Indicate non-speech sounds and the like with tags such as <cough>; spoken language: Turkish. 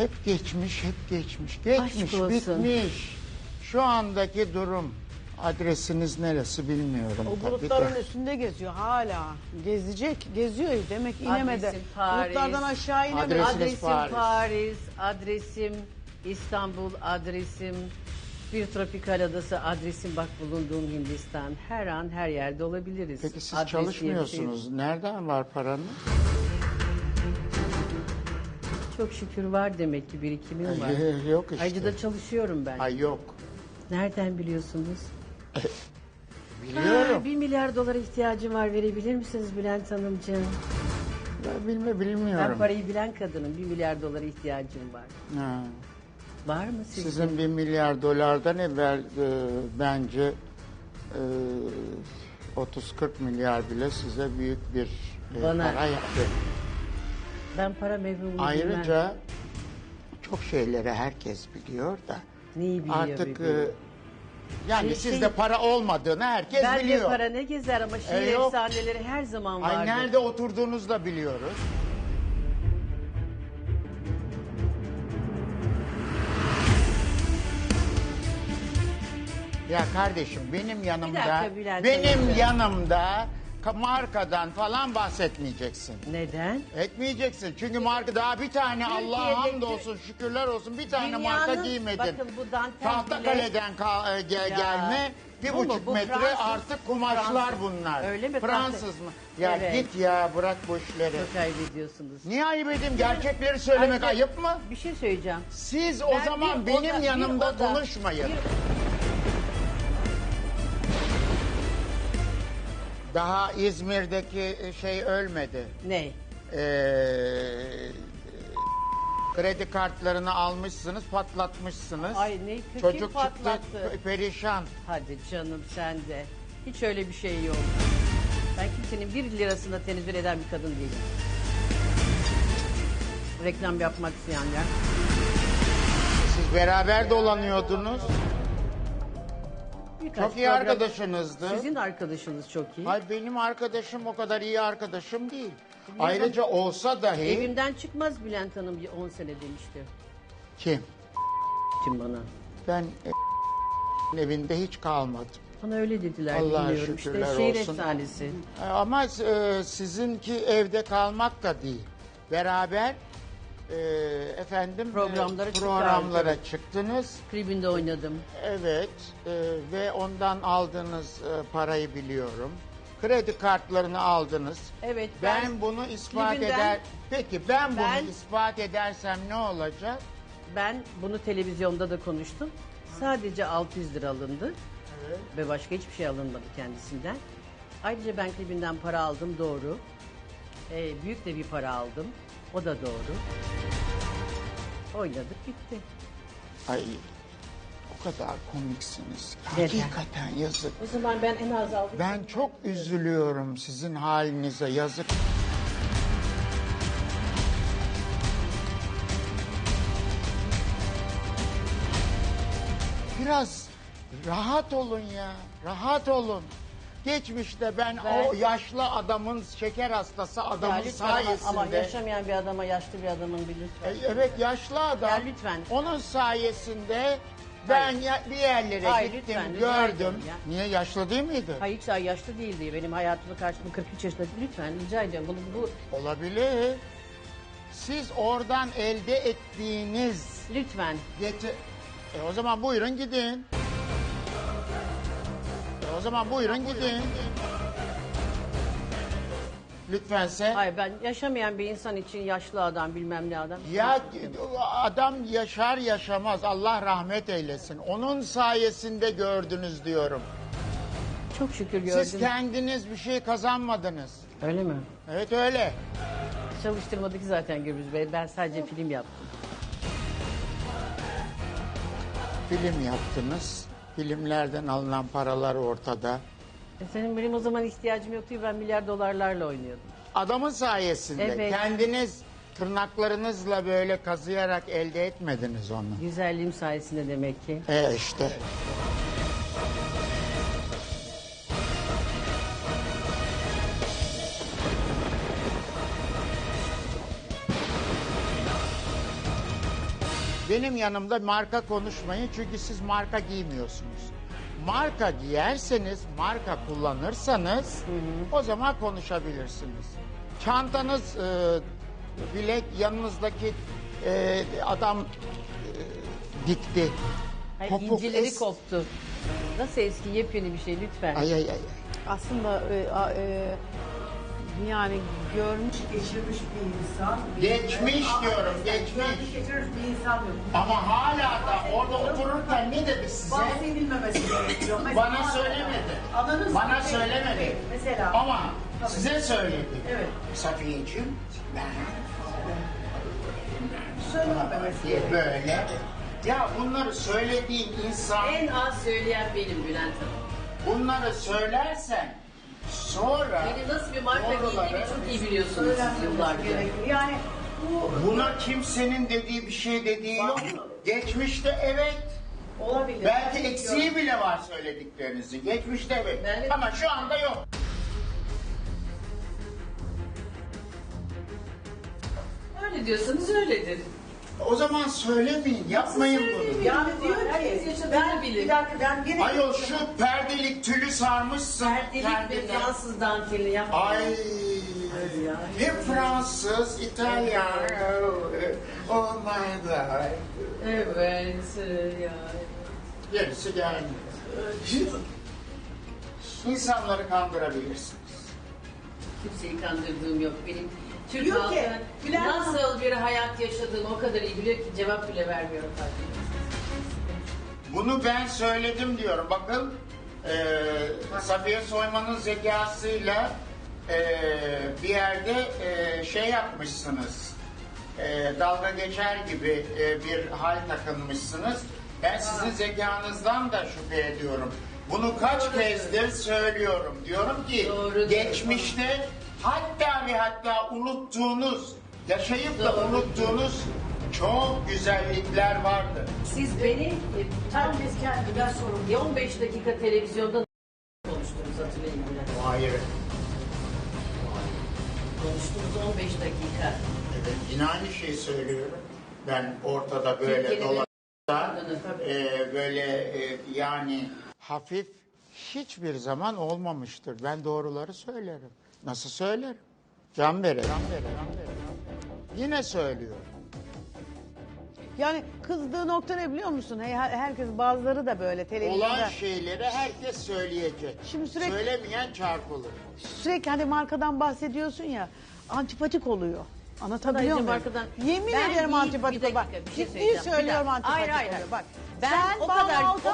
Hep geçmiş, hep geçmiş. Geçmiş, olsun. bitmiş. Şu andaki durum. Adresiniz neresi bilmiyorum O tabii bulutların de. üstünde geziyor hala. Gezecek, geziyor demek inemedi. Adresim Paris. Bulutlardan aşağı inemedi. Adres- Adresim Paris. Paris. adresim İstanbul, adresim bir tropikal adası, adresim bak bulunduğum Hindistan. Her an her yerde olabiliriz. Peki siz şey çalışmıyorsunuz. Nereden var paranız? Çok şükür var demek ki birikimim var. Yok işte. Ayrıca da çalışıyorum ben. Ay yok. Nereden biliyorsunuz? <laughs> Biliyorum. Aa, bir milyar dolara ihtiyacım var verebilir misiniz Bülent Hanımcığım? Ben bilme Ben bilmiyorum. parayı bilen kadınım. Bir milyar dolara ihtiyacım var. Ha. Var mı sizin? Sizin bir milyar dolardan evvel e, bence e, 30-40 milyar bile size büyük bir e, Bana- para yaptı. Ben para mevhumunu bilmem. Ayrıca çok şeyleri herkes biliyor da Neyi biliyor artık e, yani Şey- sizde şey- para olmadığını herkes Bende biliyor. para ne gezer ama şehir E, yok. efsaneleri her zaman vardır. Ay nerede oturduğunuzu da biliyoruz. Ya kardeşim benim yanımda dakika Bülent benim Hanımcığım. yanımda ka- markadan falan bahsetmeyeceksin. Neden? Etmeyeceksin. Çünkü marka daha bir tane Allah'a Türkiye'deki- hamdolsun şükürler olsun bir tane Dünyanın- marka giymedin. bakın bu dantel Tahtakale'den ka- e, ge- Ya, gelme bir bu mu? buçuk Bu metre Fransız- artık kumaşlar Fransız. bunlar. Öyle mi? Fransız mı? Ya Evet. git ya bırak bu işleri. Çok ayıp ediyorsunuz. Niye ayıp edeyim? Gerçekleri söylemek Ayrıca- ayıp mı? Bir şey söyleyeceğim. Siz o Ben zaman bir benim oda- bir yanımda oda- konuşmayın. bir- Daha İzmir'deki şey ölmedi. Ne? Ee, kredi kartlarını almışsınız, patlatmışsınız. Ay ne kim Çocuk patlattı? çıktı perişan. Hadi canım sen de. Hiç öyle bir şey yok. Ben kimsenin bir lirasında tenezzül eden bir kadın değilim. Reklam yapmak isteyenler. Siz beraber dolanıyordunuz. Birkaç Çok iyi program- arkadaşınızdı. Sizin arkadaşınız çok iyi. Ay benim arkadaşım o kadar iyi arkadaşım değil. Ayrıca olsa dahi Evimden çıkmaz Bülent Hanım 10 sene demişti. kim? Kim bana? Ben e, evinde hiç kalmadım. Bana öyle dediler Allah'a bilmiyorum şükürler işte. Şehir olsun. efsanesi. E, Ama e, sizinki evde kalmak da değil. Beraber e, efendim e, Programlara programlara çıktınız. Klibinde oynadım. Evet e, ve ondan aldığınız e, parayı biliyorum. Kredi kartlarını aldınız. Evet Ben, ben, bunu ispat klibinden- eder. Peki ben, Ben- bunu ispat edersem ne olacak? ben bunu televizyonda da konuştum. Sadece 600 lira alındı. Ve başka hiçbir şey alınmadı kendisinden. Ayrıca ben klibinden para aldım doğru. Ee, büyük de bir para aldım. O da doğru. Oynadık bitti. Ay o kadar komiksiniz. Neden? Hakikaten yazık. O zaman ben en az aldım. Ben çok üzülüyorum sizin halinize yazık. Biraz rahat olun ya. Rahat olun. Geçmişte ben, Ben- o yaşlı adamın şeker hastası Ya adamın lütfen ama- sayesinde Ama yaşamayan bir adama yaşlı bir adamın bir lütfen. E, Evet yaşlı adam. Ya lütfen. Onun sayesinde ben Hayır. ya- bir yerlere Hayır, gittim, lütfen, rica gördüm. ediyorum ya. Niye yaşlı değil miydi? Hayır hiç daha yaşlı değildi. Benim hayatımda karşımda 43 yaşında. Lütfen rica ediyorum. Bunu, bu, Olabilir. Siz oradan elde ettiğiniz lütfen. getir... E o zaman buyurun gidin. O zaman buyurun gidin. Lütfense. Hayır ben yaşamayan bir insan için yaşlı adam bilmem ne adam. Ya adam yaşar yaşamaz Allah rahmet eylesin. Onun sayesinde gördünüz diyorum. Çok şükür gördüm. Siz kendiniz bir şey kazanmadınız. Öyle mi? Evet öyle. Çalıştırmadık zaten Gürbüz Bey. Ben sadece film yaptım. Film yaptınız. Filmlerden alınan paralar ortada. E senin benim o zaman ihtiyacım yoktu. Ben milyar dolarlarla oynuyordum. Adamın sayesinde Evet. kendiniz tırnaklarınızla böyle kazıyarak elde etmediniz onu. Güzelliğim sayesinde demek ki. E işte. Benim yanımda marka konuşmayın çünkü siz marka giymiyorsunuz. Marka giyerseniz, marka kullanırsanız o zaman konuşabilirsiniz. Çantanız e, bile yanınızdaki e, adam e, dikti. Hayır, Kopuk, incileri es- koptu. Nasıl eski yepyeni bir şey lütfen. Ay ay ay. Aslında e, a- e, yani görmüş geçirmiş bir insan. Geçmiş diyorum, geçmiş. geçirmiş bir insan yok. Ama hala da orada otururken ne dedi size? Bahsedilmemesi gerekiyor. Mesela- Bana söylemedi. Ananız Bana söylemedi. Mesela. Ama size söyledi. Evet. Safiyeciğim ben Söylememesi diye böyle. Ya bunları söylediğin insan En az söyleyen benim Bülent Hanım. bunları söylersen sonra Beni nasıl bir marka giydiğimi çok iyi biliyorsunuz siz yıllardır. gerekiyor. Yani bu buna kimsenin dediği bir şey dediği yok. Geçmişte evet. olabilir. Belki eksiği bile var söylediklerinizin. Geçmişte evet. Ben- Ama şu anda yok. Öyle diyorsanız öyledir. O zaman söylemeyin, yapmayın bunu. Yani diyor yaşadığını ben bilir. bir dakika ben gene Ayol şu perdelik tülü sarmışsın Perdelik ve. Fransız danteli yapma. Ay. Hem Fransız, İtalyan. Oh, oh my god. Evet ya. Gerisi gelmiyor. İnsanları kandırabilirsiniz. Kimseyi kandırdığım yok. Benim Türk halkı nasıl bir hayat yaşadığını o kadar iyi biliyor ki cevap bile vermiyorum farkında. Bunu ben söyledim diyorum. Bakın e, Safiye Soyman'ın zekasıyla e, bir yerde e, şey yapmışsınız. E, dalga geçer gibi e, bir hal takınmışsınız. Ben sizin zekanızdan da şüphe ediyorum. Bunu kaç kezdir söylüyorum. Diyorum ki Doğrudur. geçmişte hatta ve hatta unuttuğunuz, yaşayıp da Doğrudur. unuttuğunuz çok güzellikler vardı. Siz beni e, tam herkes kendinden sorumlu. bir 15 dakika televizyonda konuştunuz hatırlayın Bülent. Hayır. Konuştunuz 15 dakika. Evet, yine aynı şeyi söylüyorum. Ben ortada böyle Türkiye'de dolaşta e, böyle e, yani hafif hiçbir zaman olmamıştır. Ben doğruları söylerim. Nasıl söylerim? Can verir. Yine söylüyorum. Yani kızdığı nokta ne biliyor musun? Hey, her- herkes bazıları da böyle televizyonda Olan şeyleri herkes söyleyecek. Şimdi sürekli- Söylemeyen çarpılır. sürekli hani markadan bahsediyorsun ya antipatik oluyor. Anlatabiliyor muyum? markadan- Yemin Ben ederim değil, antipatik bir oluyor. Bak dakika, bir şey ciddi söyleyeceğim. Bir söylüyorum dakika. antipatik Hayır, hayır, oluyor. hayır. Bak Ben sen o bana kadar- altan